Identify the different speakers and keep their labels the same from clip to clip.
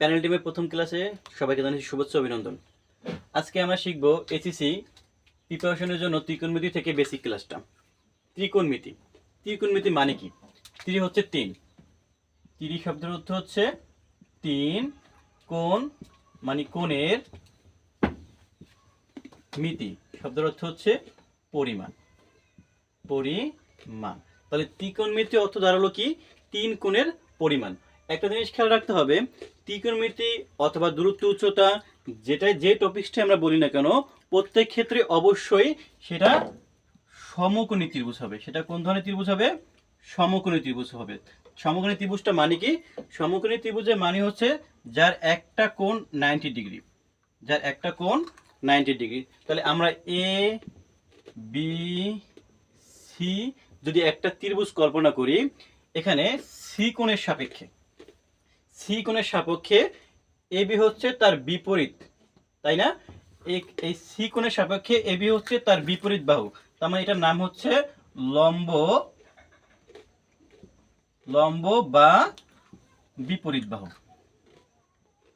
Speaker 1: Panel টিমের প্রথম ক্লাসে সবাইকে জানাচ্ছি শুভেচ্ছা অভিনন্দন। আজকে আমরা শিখব এসিসি প্রিপারেশনের জন্য ত্রিকোণমিতি থেকে বেসিক ক্লাসটা ত্রিকোণমিতি। ত্রিকোণমিতি মানে কি? ত্রি হচ্ছে তিন। ত্রি শব্দের অর্থ হচ্ছে তিন কোণ মানে কোণের মিতি। শব্দের অর্থ হচ্ছে পরিমাণ। পরিমাণ। তাহলে ত্রিকোণমিতি অর্থ দাঁড়াল কি? তিন কোণের পরিমাণ। একটা জিনিস খেয়াল রাখতে হবে ত্রিকোণমিতি অথবা দূরত্ব উচ্চতা, যেটাই যে টপিকসটা আমরা বলি না কেন, প্রত্যেক ক্ষেত্রে অবশ্যই সেটা সমকোণী ত্রিভুজ হবে। সেটা কোন ধরনের ত্রিভুজ হবে? সমকোণী ত্রিভুজ হবে। সমকোণী ত্রিভুজটা মানে কি? সমকোণী ত্রিভুজের মানে হচ্ছে যার একটা কোণ নাইনটি ডিগ্রি যার একটা কোণ নাইনটি ডিগ্রি তাহলে আমরা এ বি সি যদি একটা ত্রিভুজ কল্পনা করি, এখানে সি কোণের সাপেক্ষে। সি কোণের সাপেক্ষে এ বি হচ্ছে তার বিপরীত, তাই না? এই- সি কোণের সাপেক্ষে এ বি হচ্ছে তার বিপরীত বাহু। তার মানে এটার নাম হচ্ছে লম্ব লম্ব বা বিপরীত বাহু।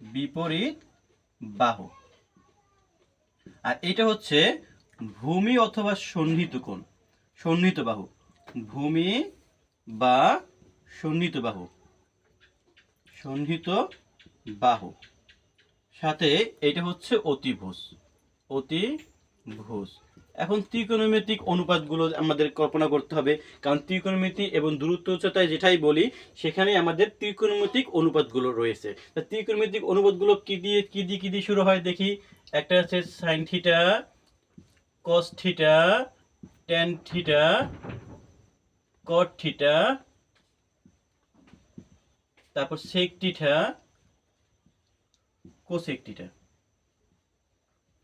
Speaker 1: বিপরীত বাহু। আর এটা হচ্ছে ভূমি অথবা সন্নিহিত কোণ সন্নিহিত বাহু। ভূমি বা সন্নিহিত বাহু। সন্নিহিত বাহু। সাথে এটা হচ্ছে অতিভুজ। অতিভুজ। এখন ত্রিকোণমিতিক অনুপাতগুলো আমাদের কল্পনা করতে হবে, কারণ ত্রিকোণমিতি এবং দূরত্ব উচ্চতায় যেটাই বলি, সেখানে আমাদের ত্রিকোণমিতিক অনুপাতগুলো রয়েছে। তা ত্রিকোণমিতিক অনুপাতগুলো কি দিয়ে কি দিয়ে কি দিয়ে শুরু হয় দেখি? একটা আছে sine theta cos theta tan theta cot theta তারপর sec theta cosec theta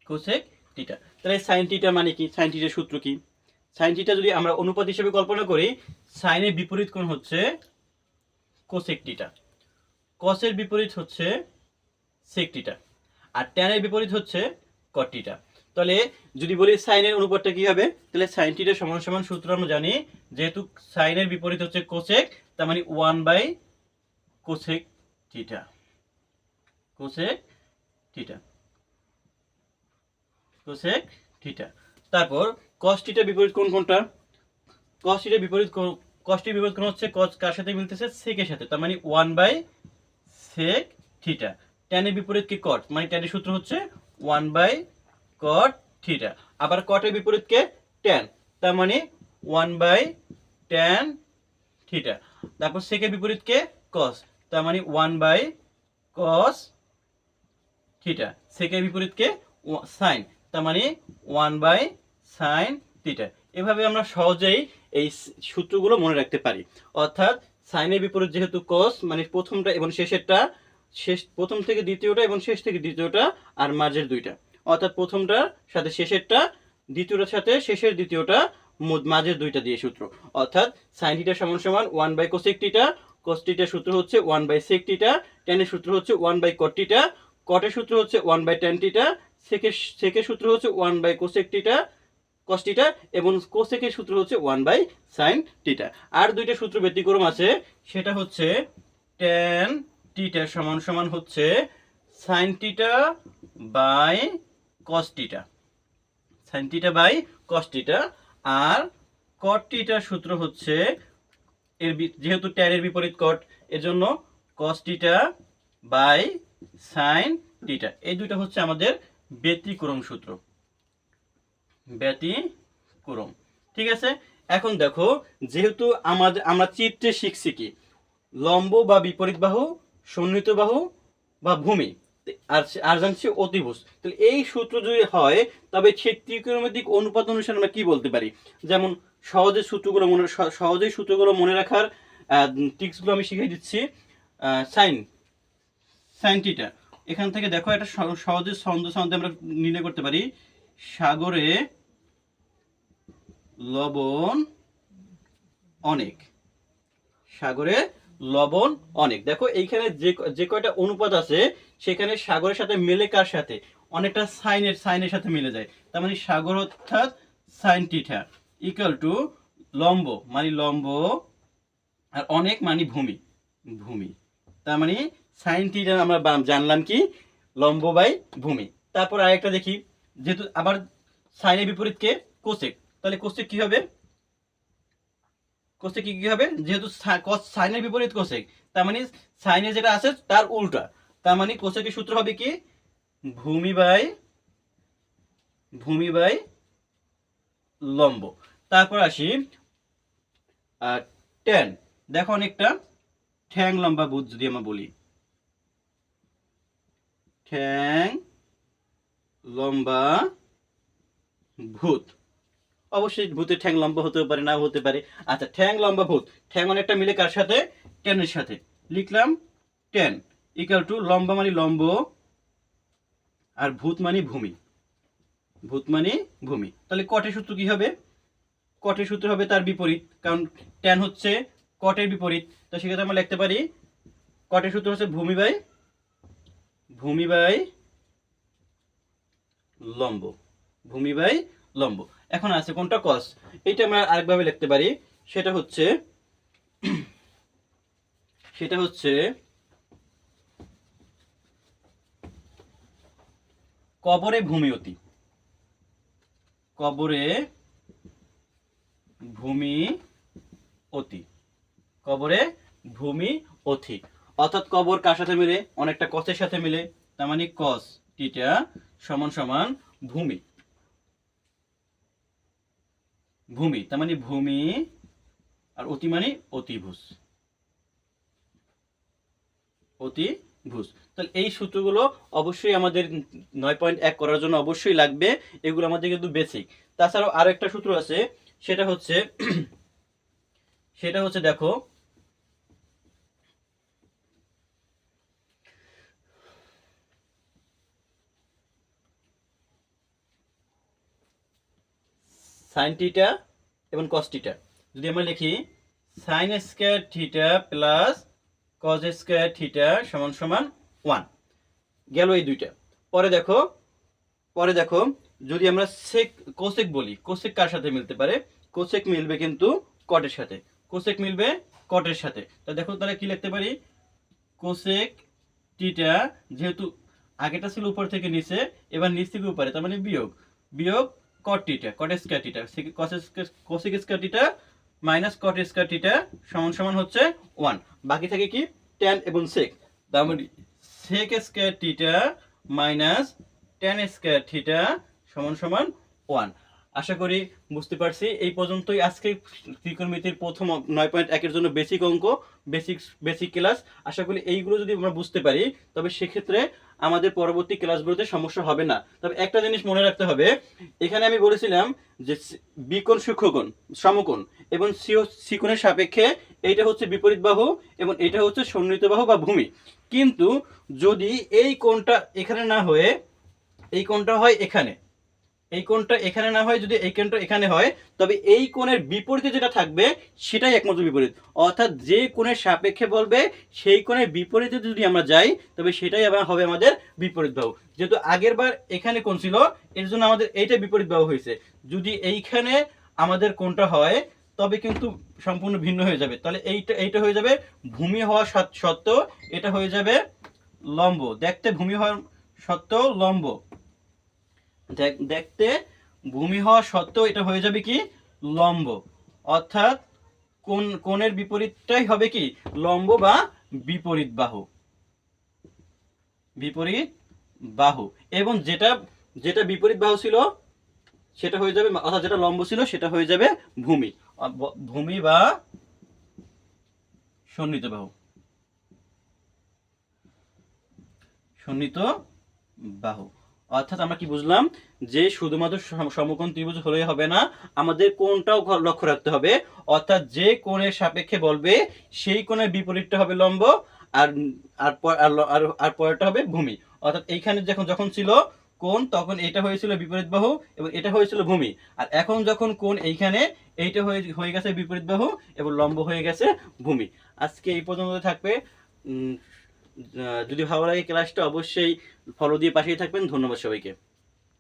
Speaker 1: cosec theta তাহলে সাইন থিটা মানে কি? সাইন থিটার সূত্র কি? সাইন থিটা যদি আমরা অনুপাত হিসেবে কল্পনা করি সাইনের বিপরীত কোণ হচ্ছে কোসেক থিটা কসের বিপরীত হচ্ছে সেক থিটা আর ট্যানের বিপরীত হচ্ছে কট থিটা তাহলে যদি বলি সাইনের অনুপাতটা কি হবে? তাহলে সাইন সমান সমান সূত্র আমরা জানি, যেহেতু সাইনের বিপরীত হচ্ছে কোসেক তার মানে one by cosec theta cosec theta cosec theta তারপর কস থিটা বিপরীত কোন কোনটা কস থিটা বিপরীত কস থিটা বিপরীত কোন হচ্ছে কস কার সাথে মিলতেছে? সেকের সাথে, তার মানে ওয়ান বাই সেক থিটা ট্যানের বিপরীত কি কট মানে ট্যানের সূত্র হচ্ছে ওয়ান বাই কট থিটা আবার কটের বিপরীত কে? ট্যান তার মানে ওয়ান বাই ট্যান থিটা তারপর সেকের বিপরীত কে? কস তার মানে ওয়ান বাই কস থিটা সেকের বিপরীত কে? সাইন তার মানে ওয়ান বাই সাইন থিটা এভাবে আমরা সহজেই এই সূত্রগুলো মনে রাখতে পারি। অর্থাৎ সাইনের বিপরীত যেহেতু কস মানে প্রথমটা এবং শেষেরটা, শেষ প্রথম থেকে দ্বিতীয়টা এবং শেষ থেকে দ্বিতীয়টা আর মাঝের দুইটা। অর্থাৎ প্রথমটার সাথে শেষেরটা, দ্বিতীয়টার সাথে শেষের দ্বিতীয়টা মাঝের দুইটা দিয়ে সূত্র। অর্থাৎ সাইন থিটা সমান সমান one by cosec theta cos টিটার সূত্র হচ্ছে ওয়ান বাই সেক টিটা টেনের সূত্র হচ্ছে ওয়ান বাই কট টিটা কটের সূত্র হচ্ছে ওয়ান বাই টেন টিটা সেকের সেকের সূত্র হচ্ছে one by cosec theta cos theta এবং কোসেকের সূত্র হচ্ছে ওয়ান বাই সাইন টিটা আর দুইটা সূত্র ব্যতিক্রম আছে, সেটা হচ্ছে টেন টিটা সমান সমান হচ্ছে sine theta by cos theta sine theta by cos theta R cot টিটার সূত্র হচ্ছে এর যেহেতু ট্যানের বিপরীত কট এজন্য কস টিটা বাই সাইন টিটা এই দুটো হচ্ছে আমাদের ব্যতিক্রম সূত্র। ব্যতিক্রম। ঠিক আছে? এখন দেখো, যেহেতু আমাদের আমরা চিত্রে শিখছি কি? লম্ব বা বিপরীত বাহু, সন্নিহিত বাহু বা ভূমি। আর আর জানছি অতিভুজ। তাহলে এই সূত্র যদি হয়, তবে সেই ত্রিকোণমিতিক অনুপাত অনুসারে আমরা কি বলতে পারি? যেমন সহজে সূত্রগুলো মনে সহজেই সূত্রগুলো মনে রাখার টিক্সগুলো আমি শিখিয়ে দিচ্ছি। সাইন সাইন টিটা এখান থেকে দেখো একটা সহজে ছন্দ, ছন্দে আমরা নির্ণয় করতে পারি। সাগরে লবণ অনেক। সাগরে লবণ অনেক। দেখো এইখানে যে যে কয়টা অনুপাত আছে, সেখানে সাগরের সাথে মেলে কার সাথে? অনেকটা সাইনের সাইনের সাথে মিলে যায়। তার মানে সাগর অর্থাৎ সাইন ইকুয়াল টু লম্ব মানে লম্ব, আর অনেক মানে ভূমি ভূমি। তার মানে সাইন আমরা জানলাম কি? লম্ব বাই ভূমি। তারপর আরেকটা দেখি, যেহেতু আবার সাইনের বিপরীতকে কোসেক তাহলে কোসেক কি হবে? কোসেক কি কি হবে? যেহেতু সাইনের বিপরীত কোসেক তার মানে সাইনে যেটা আছে তার উল্টা। তার মানে কোসেকের সূত্র হবে কি? ভূমি বাই ভূমি বাই লম্ব। তারপর আসি টেন দেখো অনেকটা ঠ্যাং লম্বা বুধ যদি আমরা বলি। ঠ্যাং লম্বা ভূত। অবশ্যই ভূতের ঠ্যাং লম্বা হতে পারে না হতে পারে। আচ্ছা ঠ্যাং লম্বা ভূত। ঠ্যাং অনেকটা মিলে কার সাথে? টেনের সাথে। লিখলাম টেন ইকাল টু লম্বা মানে লম্ব আর ভূত মানে ভূমি। ভূত মানে ভূমি। তাহলে কটের সূত্র কি হবে? কটের সূত্র হবে তার বিপরীত, কারণ ট্যান হচ্ছে কটের বিপরীত। তো সেক্ষেত্রে আমরা লিখতে পারি কটের সূত্র হচ্ছে ভূমি বাই ভূমি বাই লম্ব, ভূমি বাই লম্ব। এখন আছে কোনটা? কস এটা আমরা আরেকভাবে লিখতে পারি, সেটা হচ্ছে সেটা হচ্ছে কবরে ভূমি অতি। কবরে ভূমি অতি। কবরে ভূমি অতি। অর্থাৎ কবর কার সাথে মিলে? অনেকটা কসের সাথে মিলে। তার মানে কস টিটা সমান সমান ভূমি। ভূমি, তার মানে ভূমি আর অতি মানে অতিভুজ। অতিভুজ। তাহলে এই সূত্রগুলো অবশ্যই আমাদের নয় পয়েন্ট এক করার জন্য অবশ্যই লাগবে। এগুলো আমাদের কিন্তু বেসিক তাছাড়াও আরও একটা সূত্র আছে সেটা হচ্ছে সেটা হচ্ছে দেখো সাইন টিটা এবং কস যদি আমরা লিখি sine square theta plus cos square theta সমান সমান ওয়ান গেল এই দুইটা। পরে দেখো পরে দেখো যদি আমরা সেক কোসেক বলি কোসেক কার সাথে মিলতে পারে? কোসেক মিলবে কিন্তু কটের সাথে। কোসেক মিলবে কটের সাথে। তা দেখো তাহলে কি লিখতে পারি? কোসেক টিটা যেহেতু আগেটা ছিল উপর থেকে নিচে, এবার নিচ থেকে উপরে, তার মানে বিয়োগ। বিয়োগ cot theta cot square theta cosec square theta minus cot square theta সমান সমান হচ্ছে ওয়ান বাকি থাকে কি? ট্যান এবং সেক তার মানে sec square theta minus tan square theta সমান সমান ওয়ান আশা করি বুঝতে পারছি। এই পর্যন্তই আজকে ত্রিকোণমিতির প্রথম নয় পয়েন্ট একের জন্য বেসিক অঙ্ক বেসিক বেসিক ক্লাস আশা করি এইগুলো যদি আমরা বুঝতে পারি, তবে সেক্ষেত্রে আমাদের পরবর্তী ক্লাসগুলোতে সমস্যা হবে না। তবে একটা জিনিস মনে রাখতে হবে, এখানে আমি বলেছিলাম যে বিকোণ সূক্ষ্মকোণ, সমকোণ এবং সিকোণের সাপেক্ষে এইটা হচ্ছে বিপরীত বাহু এবং এটা হচ্ছে সন্নিহিত বাহু বা ভূমি। কিন্তু যদি এই কোণটা এখানে না হয়ে, এই কোণটা হয় এখানে এই কোণটা এখানে না হয়, যদি এই কোণটা এখানে হয়, তবে এই কোণের বিপরীতে যেটা থাকবে, সেটাই একমাত্র বিপরীত। অর্থাৎ যে কোণের সাপেক্ষে বলবে, সেই কোণের বিপরীতে যদি আমরা যাই, তবে সেটাই আবার হবে আমাদের বিপরীত বাহু। যেহেতু আগের বার এখানে কোণ ছিল, এর জন্য আমাদের এইটা বিপরীত বাহু হয়েছে। যদি এইখানে আমাদের কোণটা হয়, তবে কিন্তু সম্পূর্ণ ভিন্ন হয়ে যাবে। তাহলে এইটা এইটা হয়ে যাবে ভূমি হওয়া সত্ত্বেও, এটা হয়ে যাবে লম্ব। দেখতে ভূমি হওয়ার সত্ত্বেও লম্ব। দেখতে ভূমি হওয়া সত্ত্বেও এটা হয়ে যাবে কি? লম্ব। অর্থাৎ কোন, কোণের বিপরীতটাই হবে কি? লম্ব বা বিপরীত বাহু। বিপরীত বাহু। এবং যেটা যেটা বিপরীত বাহু ছিল, সেটা হয়ে যাবে, অর্থাৎ যেটা লম্ব ছিল, সেটা হয়ে যাবে ভূমি। ভূমি বা সন্নিহিত বাহু। সন্নিহিত বাহু। অর্থাৎ আমরা কি বুঝলাম যে শুধুমাত্র সমকোণ ত্রিভুজ হলেই হবে না, আমাদের কোণটাও ঘ- লক্ষ্য রাখতে হবে। অর্থাৎ যে কোণের সাপেক্ষে বলবে, সেই কোণের বিপরীতটা হবে লম্ব আর আর আর পরেরটা হবে ভূমি। অর্থাৎ এইখানে যখন যখন ছিল কোণ, তখন এটা হয়েছিল বিপরীত বাহু এবং এটা হয়েছিল ভূমি। আর এখন যখন কোণ এইখানে, এইটা হয়ে হয়ে গেছে বিপরীত বাহু এবং লম্ব হয়ে গেছে ভূমি। আজকে এই পর্যন্ত থাকবে। যদি ভালো লাগে ক্লাসটা অবশ্যই ফলো দিয়ে পাশেই থাকবেন। ধন্যবাদ সবাইকে।